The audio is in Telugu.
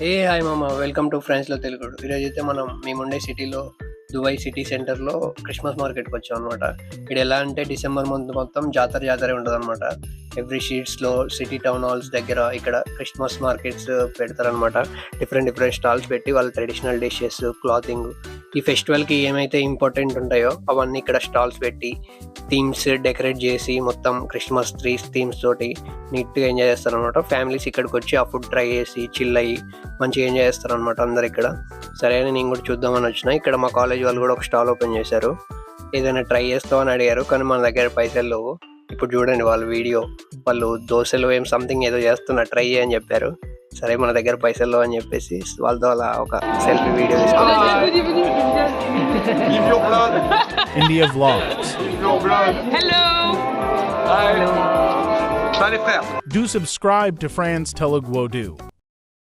ఏ హాయ్ మామ. వెల్కమ్ టు ఫ్రెండ్స్లో తెలుగు ఈరోజు అయితే మనం మేముండే సిటీలో దుబాయ్ సిటీ సెంటర్లో క్రిస్మస్ మార్కెట్కి వచ్చాం అనమాట ఇక్కడ ఎలా అంటే డిసెంబర్ మంత్ మొత్తం జాతర జాతర ఉంటుంది అనమాట ఎవ్రీ స్ట్రీట్స్లో సిటీ టౌన్ హాల్స్ దగ్గర ఇక్కడ క్రిస్మస్ మార్కెట్స్ పెడతారనమాట డిఫరెంట్ డిఫరెంట్ స్టాల్స్ పెట్టి వాళ్ళ ట్రెడిషనల్ డిషెస్ క్లాతింగ్ ఈ ఫెస్టివల్కి ఏమైతే ఇంపార్టెంట్ ఉంటాయో అవన్నీ ఇక్కడ స్టాల్స్ పెట్టి థీమ్స్ డెకరేట్ చేసి మొత్తం క్రిస్మస్ ట్రీస్ థీమ్స్ తోటి నీట్గా ఎంజాయ్ చేస్తారు అనమాట ఫ్యామిలీస్ ఇక్కడికి వచ్చి ఆ ఫుడ్ ట్రై చేసి చిల్ అయ్యి మంచిగా ఎంజాయ్ చేస్తారు అనమాట అందరు ఇక్కడ. సరే అని నేను కూడా చూద్దామని వచ్చిన. ఇక్కడ మా కాలేజ్ వాళ్ళు కూడా ఒక స్టాల్ ఓపెన్ చేశారు. ఏదైనా ట్రై చేస్తామని అడిగారు కానీ మన దగ్గర పైసలు లేవు. ఇప్పుడు చూడండి వాళ్ళ వీడియో. వాళ్ళు దోశలు ఏం సంథింగ్ ఏదో చేస్తున్నారు ట్రై చేయని చెప్పారు. సరే మన దగ్గర పైసలు అని చెప్పేసి వాళ్ళతో అలా ఒక సెల్ఫీ వీడియో తీసుకున్నాను Give your blood. India Vlogs. Give your blood. Hello. Hi. Salut les frères. Do subscribe to Franz Telugu Wodu.